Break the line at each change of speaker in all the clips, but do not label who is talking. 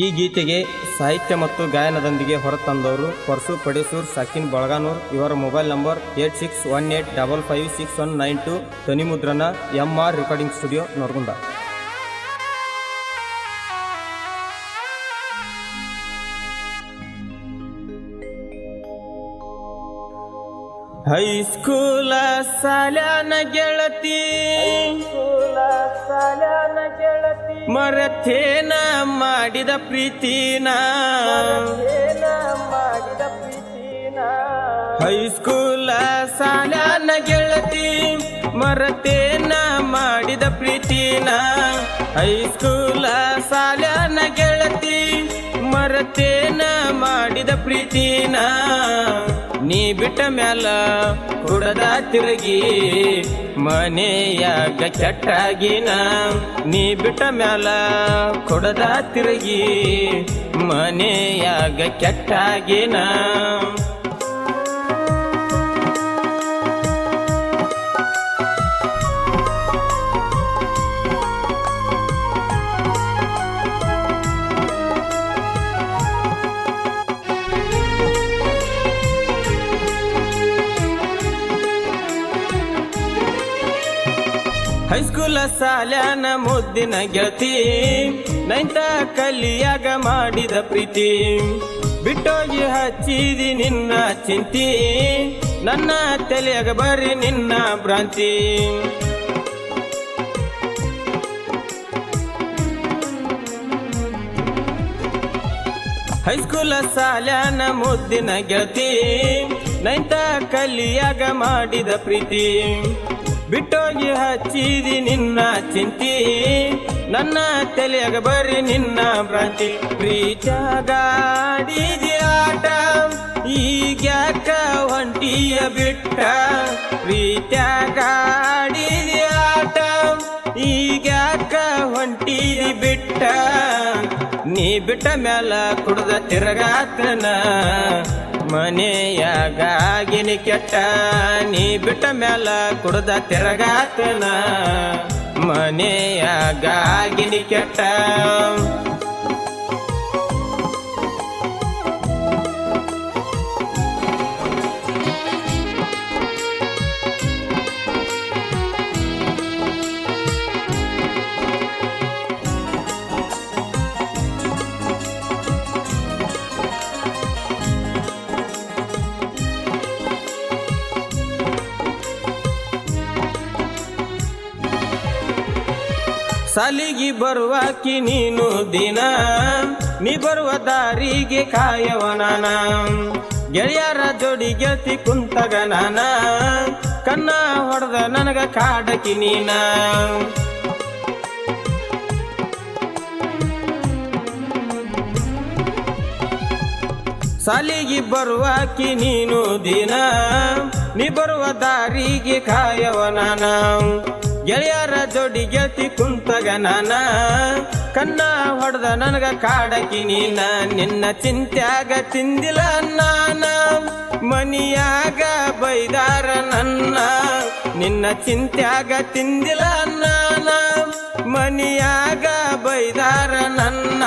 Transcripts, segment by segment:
ಈ ಗೀತೆಗೆ ಸಾಹಿತ್ಯ ಮತ್ತು ಗಾಯನದೊಂದಿಗೆ ಹೊರತಂದವರು ಪರ್ಸು ಪಡೇಸೂರ್ ಸಕಿನ್ ಬಳಗಾನೂರ್, ಇವರ mobile number eight six one eight double five six one nine two ಧ್ವನಿ ಮುದ್ರಣ ಎಂ ಆರ್ ರೆಕಾರ್ಡಿಂಗ್ ಸ್ಟುಡಿಯೋ ನೋಡ್ಗುಂದ ಹೈಸ್ಕೂಲ ಸಲನ ಗೆಳತಿ. ಮರಥೇನ ಮಾಡಿದ ಪ್ರೀತಿನ. ಹೈಸ್ಕೂಲ ಸಲನ ಗೆಳತಿ. ಮರತೇನ ಮಾಡಿದ ಪ್ರೀತಿನ. ಹೈಸ್ಕೂಲ ಸಾಲನ ಗೆಳತಿ. ಮರತೇನ ಮಾಡಿದ ಪ್ರೀತಿನ ನೀ ಬಿಟ್ಟ ಮ್ಯಾಲ ಕುಡದ ತಿರುಗಿ ಮನೆಯಾಗ ಕೆಟ್ಟಾಗಿನ ನೀ ಬಿಟ್ಟ ಮ್ಯಾಲ ಕುಡದ ತಿರುಗಿ ಮನೆಯಾಗ ಕೆಟ್ಟಾಗಿನ ಹೈಸ್ಕೂಲ ಸಾಲ್ಯಾನ ಮುದ್ದಿನ ಗೆಳತಿ. ನೈಂತ ಕಲಿಯಾಗ ಮಾಡಿದ ಪ್ರೀತಿ. ಬಿಟ್ಟೋಗಿ ಹಚ್ಚಿದಿ ನಿನ್ನ ಚಿಂತಿ. ನನ್ನ ತಲೆಯಾಗ ಬರ್ರಿ ನಿನ್ನ ಭ್ರಾಂತಿ. ಹೈಸ್ಕೂಲ ಸಾಲ್ಯಾನ ಮುದ್ದಿನ ಗೆಳತಿ. ನೈಂತ ಕಲಿಯಾಗ ಮಾಡಿದ ಪ್ರೀತಿ. ಬಿಟ್ಟೋಗಿ ಹಚ್ಚಿದಿ ನಿನ್ನ ಚಿಂತಿ. ನನ್ನ ತಲೆಯಾಗ ಬರ್ರಿ ನಿನ್ನ ಭ್ರಾಂತಿ. ಪ್ರೀತ್ಯಾಗಾಡಿದಿ ಆಟ, ಈಗ್ಯಾಕ ಹೊಂಟಿಯ ಬಿಟ್ಟ. ಪ್ರೀತ್ಯಾಗಾಡಿದಿ ಆಟ, ಈಗ್ಯಾಕ ಹೊಂಟಿದಿ ಬಿಟ್ಟ. ನೀ ಬಿಟ್ಟ ಮ್ಯಾಲ ಕುಡ್ದ ತಿರಗಾತನ ಮನೆಯಾಗಿನಿ ಕೆಟ್ಟ ನೀ ಬಿಟ್ಟ ಮ್ಯಾಲ ಕುಡ್ದ ತಿರಗಾತನ? ಮನೆಯಾಗಿನಿ ಕೆಟ್ಟ ಸಾಲಿಗೆ ಬರುವಾಕಿ ನೀನು ದಿನ, ನೀ ಬರುವ ದಾರಿಗೆ ಕಾಯವನಾನ ಗೆಳೆಯರ ಜೋಡಿ ಗೆಲ್ತಿ ಕುಂತಗ ನಾನ, ಕನ್ನ ಹೊಡೆದ ನನಗ ಕಾಡಕಿ ನೀನ. ಸಾಲಿಗೆ ಬರುವಾಕಿ ನೀನು ದಿನ, ನೀ ಬರುವ ದಾರಿಗೆ ಕಾಯವ ನಾನ. ಗೆಳೆಯರ ಜೋಡಿ ಗೆಲ್ತಿ ಕುಂತಗ ನಾನ. ಕನ್ನ ಹೊಡೆದ ನನಗ ಕಾಡಕಿ ನೀನ. ನಿನ್ನ ಚಿಂತ್ಯಾಗ ತಿಂದಿಲ್ಲ ನಾನ. ಮನಿಯಾಗ ಬೈದಾರ ನನ್ನ. ನಿನ್ನ ಚಿಂತ್ಯಾಗ ತಿಂದಿಲ್ಲ ನಾನ. ಮನಿಯಾಗ ಬೈದಾರ ನನ್ನ.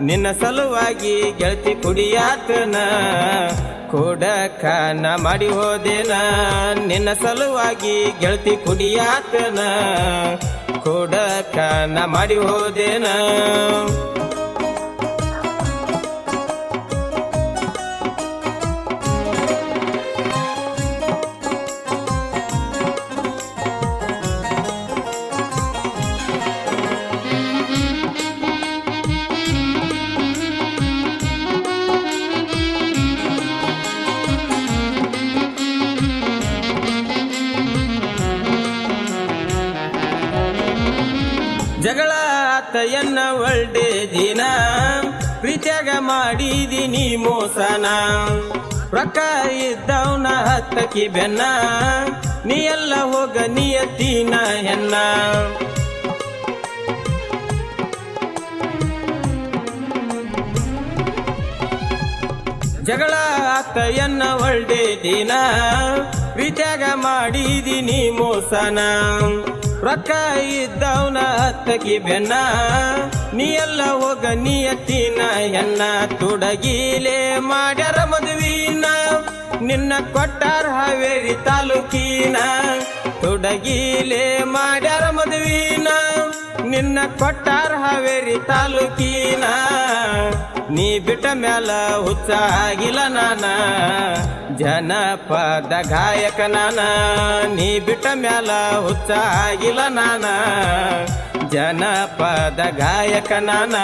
ನಿನ್ನ ಸಲುವಾಗಿ ಗೆಳತಿ ಕುಡಿಯಾತನ. ಕೊಡಕ ನಾ ಮಾಡಿ ಹೋದೇನ. ನಿನ್ನ ಸಲುವಾಗಿ ಗೆಳತಿ ಕುಡಿಯಾತನ. ಕೊಡಕ ನಾ ಮಾಡಿ ಹೋದೆನ. ಜಗಳ ಆತ ಎನ್ನ ಒಳ್ಳೆ ದಿನ. ಪ್ರೀತ್ಯಾಗ ಮಾಡಿದೀನಿ ಮೋಸನ. ರೊಕ್ಕ ಇದ್ದವನ ಹತ್ತಕಿ ಬೆನ್ನ. ನೀ ಎಲ್ಲ ಹೋಗ ನಿಯತ್ತಿನ ಹೆನ್ನ ಜಗಳ ಆತ ಎನ್ನ ಒಳ್ಳೆ ದಿನ. ಪ್ರೀತ್ಯಾಗ ಮಾಡಿದೀನಿ ಮೋಸನ. ರೊಕ್ಕ ಇದ್ದವನ ತಗಿ ಬೆನ್ನ ನೀ ಎಲ್ಲ ಹೋಗ ನಿಯತ್ತಿನ ಎನ್ನ ತೊಡಗಿಲೆ ಮಾಡ್ಯಾರ ಮದುವಿನ. ನಿನ್ನ ಕೊಟ್ಟಾರ ಹಾವೇರಿ ತಾಲೂಕಿನ ತೊಡಗಿಲೆ ಮಾಡ್ಯಾರ ಮದುವಿನ. ನಿನ್ನ ಕೊಟ್ಟಾರ ಹಾವೇರಿ ತಾಲೂಕಿನ, ನೀ ಬಿಟ್ಟ ಮ್ಯಾಲ ಹುಚ್ಚ ಆಗಿಲ್ಲ ನಾನ. ಜನಪದ ಗಾಯಕ ನಾನ ನೀ ಬಿಟ್ಟ ಮ್ಯಾಲ ಹುಚ್ಚ ಆಗಿಲ್ಲ ನಾನ. ಜನಪದ ಗಾಯಕ ನಾನ